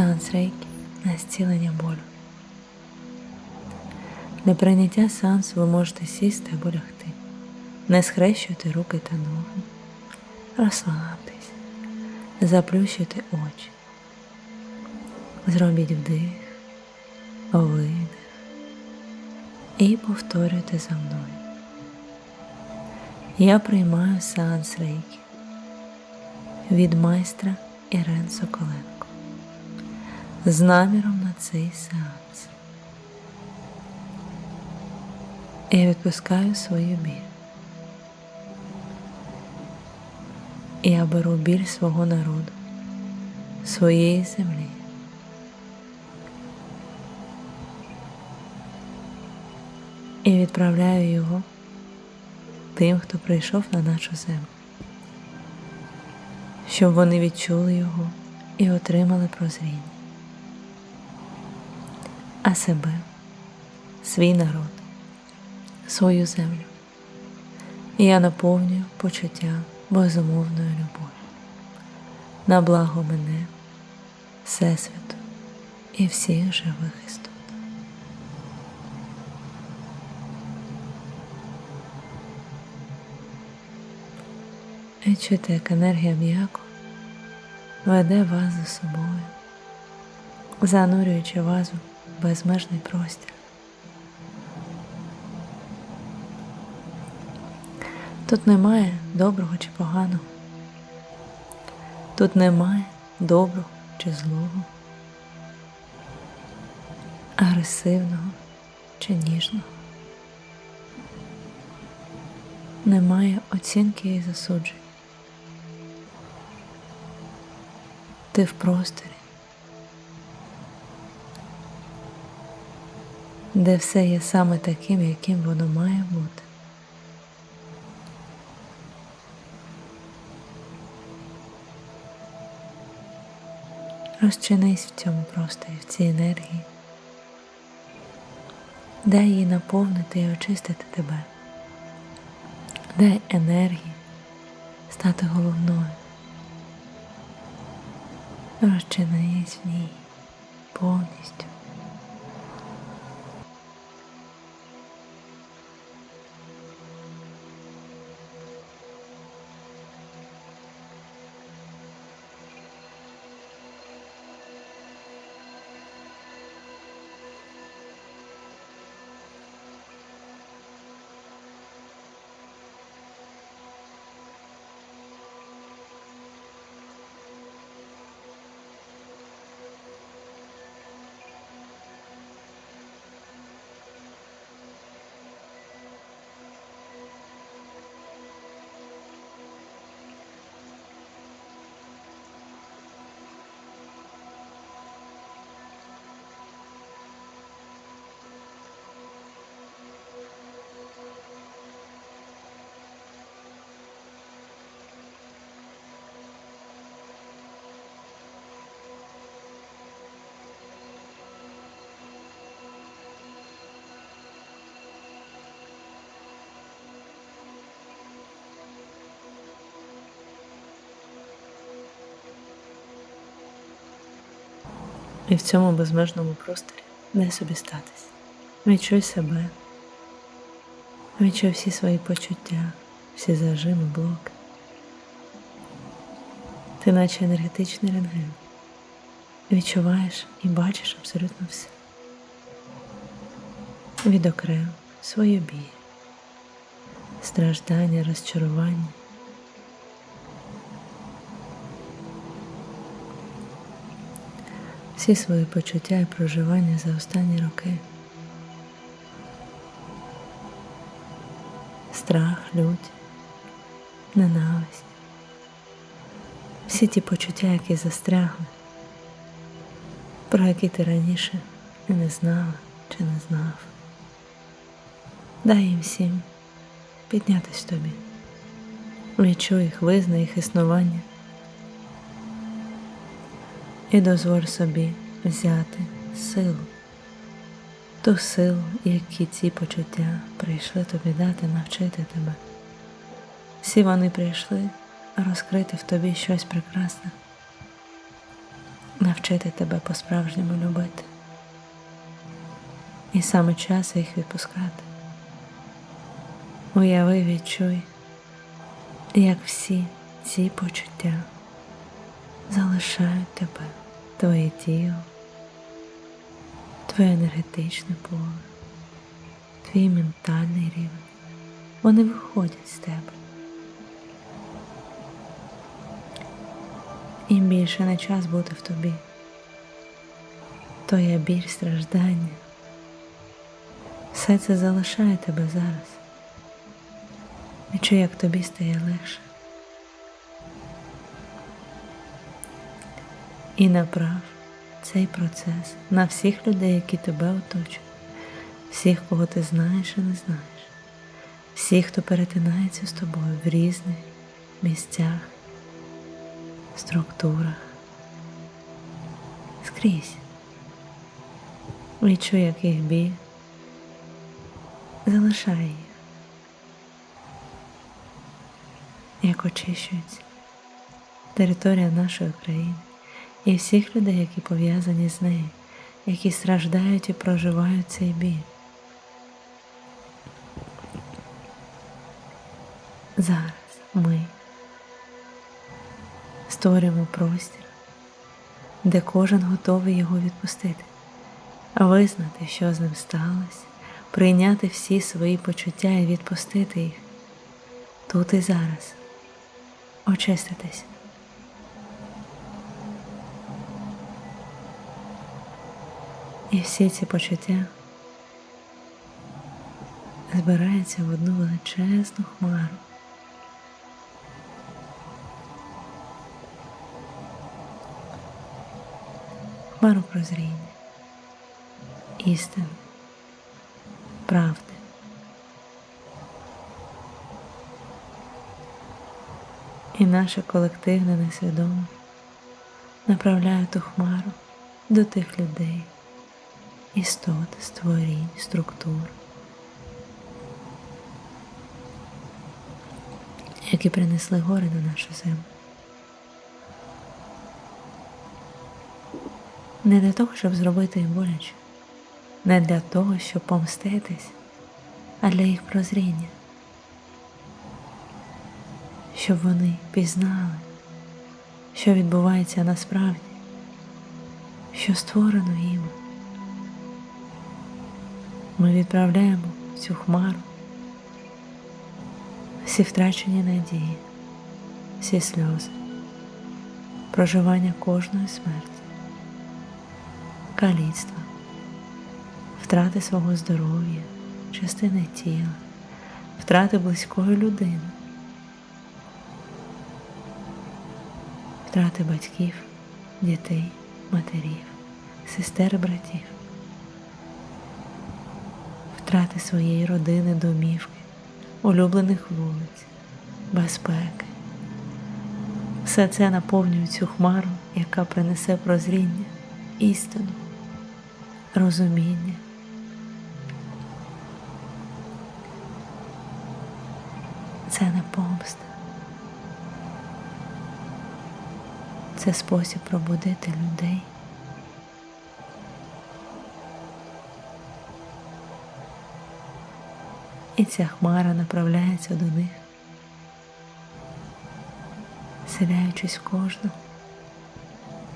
Сеанс рейки на зцілення болю. Для прийняття сеансу ви можете сісти або лягти, не схрещуйте руки та ноги, розслабтесь, заплющуйте очі, зробіть вдих, видих і повторюйте за мною. Я приймаю сеанс рейки від майстра Ірен Соколенко з наміром на цей сеанс. Я відпускаю свою біль. Я беру біль свого народу, своєї землі. І відправляю його тим, хто прийшов на нашу землю, щоб вони відчули його і отримали прозріння, а себе, свій народ, свою землю. І я наповнюю почуття безумовної любові на благо мене, Всесвіту і всіх живих істот. Відчуйте, як енергія м'яко веде вас за собою, занурюючи вас у безмежний простір. Тут немає доброго чи поганого. Тут немає доброго чи злого, агресивного чи ніжного. Немає оцінки і засуджень. Ти в просторі, де все є саме таким, яким воно має бути. Розчинись в цьому просторі, в цій енергії. Дай їй наповнити і очистити тебе. Дай енергії стати головною. Розчинись в ній повністю. І в цьому безмежному просторі дай собі статись. Відчуй себе, відчуй всі свої почуття, всі зажими, блоки. Ти наче енергетичний рентген. Відчуваєш і бачиш абсолютно все. Відокрем свою біль, страждання, розчарування. Всі свої почуття і проживання за останні роки. Страх, лють, ненависть. Всі ті почуття, які застрягли, про які ти раніше і не знала чи не знав. Дай їм всім піднятись тобі. Відчуй їх, визнай їх існування і дозволь собі взяти силу, ту силу, які ці почуття прийшли тобі дати, навчити тебе. Всі вони прийшли розкрити в тобі щось прекрасне, навчити тебе по-справжньому любити. І саме час їх відпускати. Уяви, відчуй, як всі ці почуття залишають тебе, твоє тіло, твоє енергетичне поле, твій ментальний рівень. Вони виходять з тебе. Їм більше не час бути в тобі. Твоя біль страждання. Все це залишає тебе зараз. Відчуй, як тобі стає легше. І направ цей процес на всіх людей, які тебе оточують, всіх, кого ти знаєш і не знаєш, всіх, хто перетинається з тобою в різних місцях, структурах, скрізь. Відчуй, як їх біль. Залишає їх, як очищується територія нашої країни і всіх людей, які пов'язані з нею, які страждають і проживають цей біль. Зараз ми створюємо простір, де кожен готовий його відпустити, визнати, що з ним сталося, прийняти всі свої почуття і відпустити їх тут і зараз, очиститись. І всі ці почуття збираються в одну величезну хмару. Хмару прозріння, істини, правди. І наше колективне несвідоме направляє ту хмару до тих людей істот, створінь, структур, які принесли гори на нашу землю. Не для того, щоб зробити їм боляче, не для того, щоб помститись, а для їх прозріння, щоб вони пізнали, що відбувається насправді, що створено їм. Ми відправляємо цю хмару. Всі втрачені надії, всі сльози, проживання кожної смерті, каліцтва, втрати свого здоров'я, частини тіла, втрати близької людини, втрати батьків, дітей, матерів, сестер, братів втрати своєї родини, домівки, улюблених вулиць, безпеки. Все це наповнює цю хмару, яка принесе прозріння, істину, розуміння. Це не помста. Це спосіб пробудити людей. І ця хмара направляється до них, селяючись в кожну,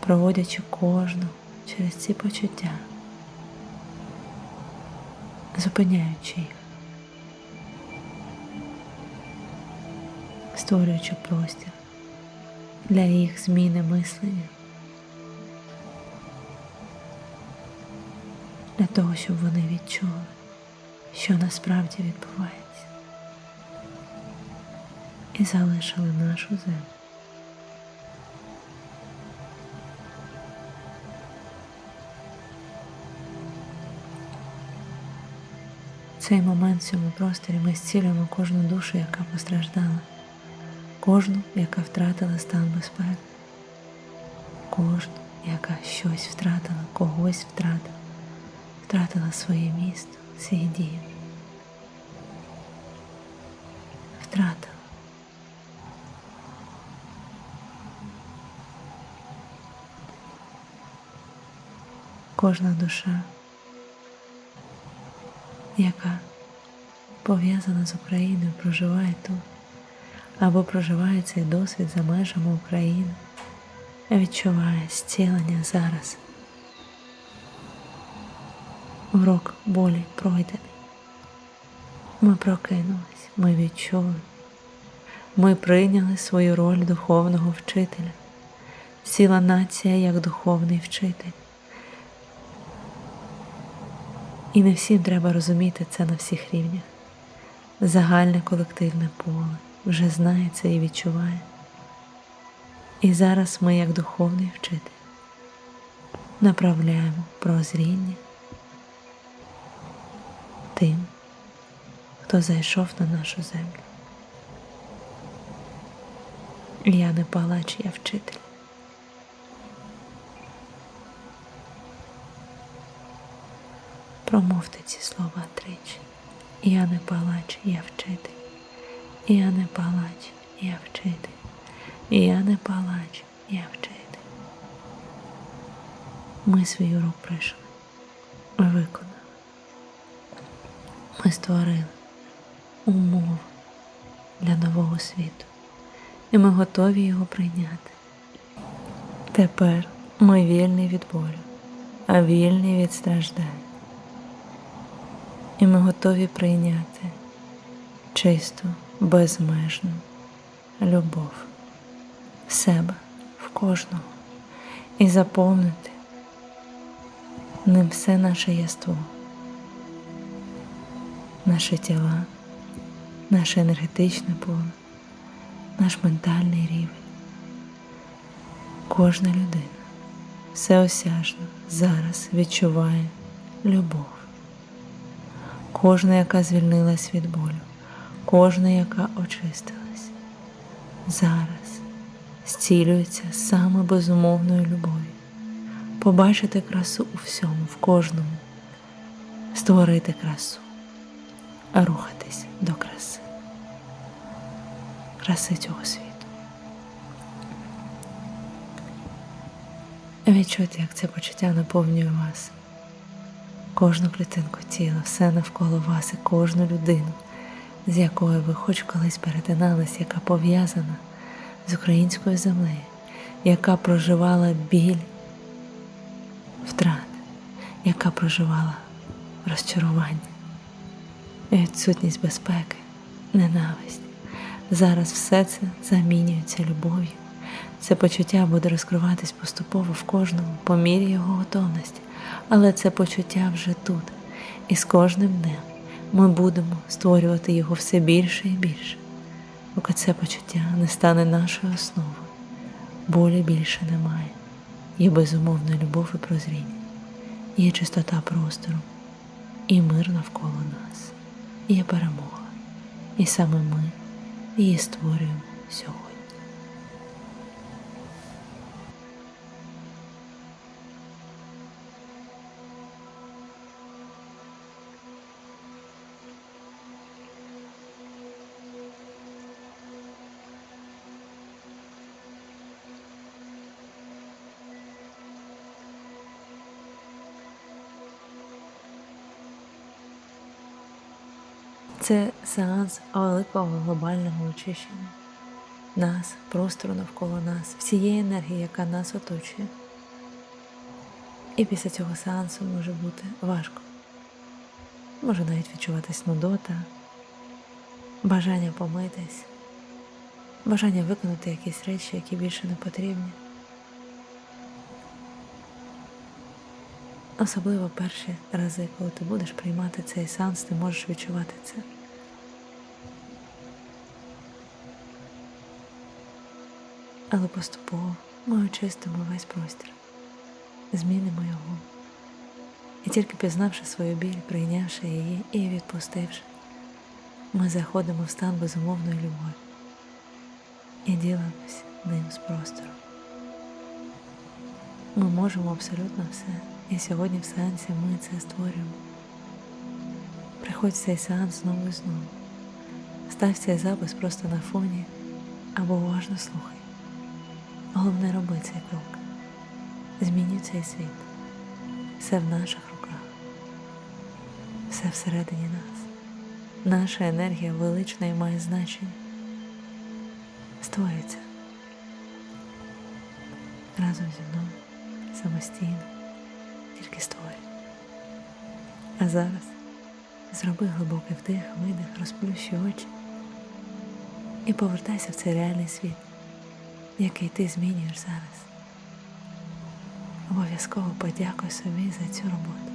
проводячи кожну через ці почуття, зупиняючи їх, створюючи простір для їх зміни мислення. Для того, щоб вони відчули що насправді відбувається, і залишили нашу землю. цей момент в цьому просторі ми зцілюємо кожну душу, яка постраждала, кожну, яка втратила стан безпеки, кожну, яка щось втратила, когось втратила, втратила своє місто свій дім. Втратила. кожна душа, яка пов'язана з Україною, проживає тут або проживає цей досвід за межами України, відчуває зцілення зараз. Урок болі пройдений. Ми прокинулись, ми відчули, ми прийняли свою роль духовного вчителя, ціла нація як духовний вчитель. І не всім треба розуміти це на всіх рівнях. Загальне колективне поле вже знає це і відчуває. І зараз ми, як духовний вчитель, направляємо прозріння тим, хто зайшов на нашу землю. Я не палач, я вчитель. Промовте ці слова тричі. Я не палач, я вчитель. Я не палач, я вчитель. Я не палач, я вчитель. Ми свій урок пройшли. Виконали. Створили умови для нового світу. І ми готові його прийняти. Тепер ми вільні від болю, а вільні від страждань. І ми готові прийняти чисту, безмежну любов в себе, в кожного, і заповнити ним все наше єство, наші тіла, наше енергетичне поле, наш ментальний рівень. Кожна людина всеосяжно зараз відчуває любов. Кожна, яка звільнилась від болю, кожна, яка очистилась, зараз зцілюється саме безумовною любов'ю. Побачити красу у всьому, в кожному, створити красу, рухатись до краси, краси цього світу. Відчуйте, як це почуття наповнює вас, кожну клітинку тіла, все навколо вас і кожну людину, з якою ви хоч колись перетиналися, яка пов'язана з українською землею, яка проживала біль втрат, яка проживала розчарування, відсутність безпеки, ненависть. Зараз все це замінюється любов'ю. Це почуття буде розкриватись поступово в кожному по мірі його готовності, але це почуття вже тут. І з кожним днем ми будемо створювати його все більше і більше, поки це почуття не стане нашою основою. Болі більше немає. Є безумовна любов і прозріння, є чистота простору, і мир навколо нас, є перемога. І саме ми її створюємо сьогодні. Це сеанс великого глобального очищення нас, простору навколо нас, всієї енергії, яка нас оточує. І після цього сеансу може бути важко. Може навіть відчуватись нудота, бажання помитись, бажання виконати якісь речі, які більше не потрібні. Особливо перші рази, коли ти будеш приймати цей сеанс, ти можеш відчувати це. Але поступово ми очистимо весь простір, змінимо його. І тільки пізнавши свою біль, прийнявши її і відпустивши, ми заходимо в стан безумовної любові і ділимось ним з простором. Ми можемо абсолютно все. І сьогодні в сеансі ми це створюємо. Приходь цей сеанс знову і знову. Став цей запис просто на фоні або уважно слухай. Головне роби цей крок. Змінюй цей світ. Все в наших руках, все всередині нас. Наша енергія велична і має значення. Створюється разом зі мною, самостійно, тільки створює. А зараз зроби глибокий вдих, видих, розплющи очі і повертайся в цей реальний світ, який ти змінюєш зараз. Обов'язково подякуй собі за цю роботу.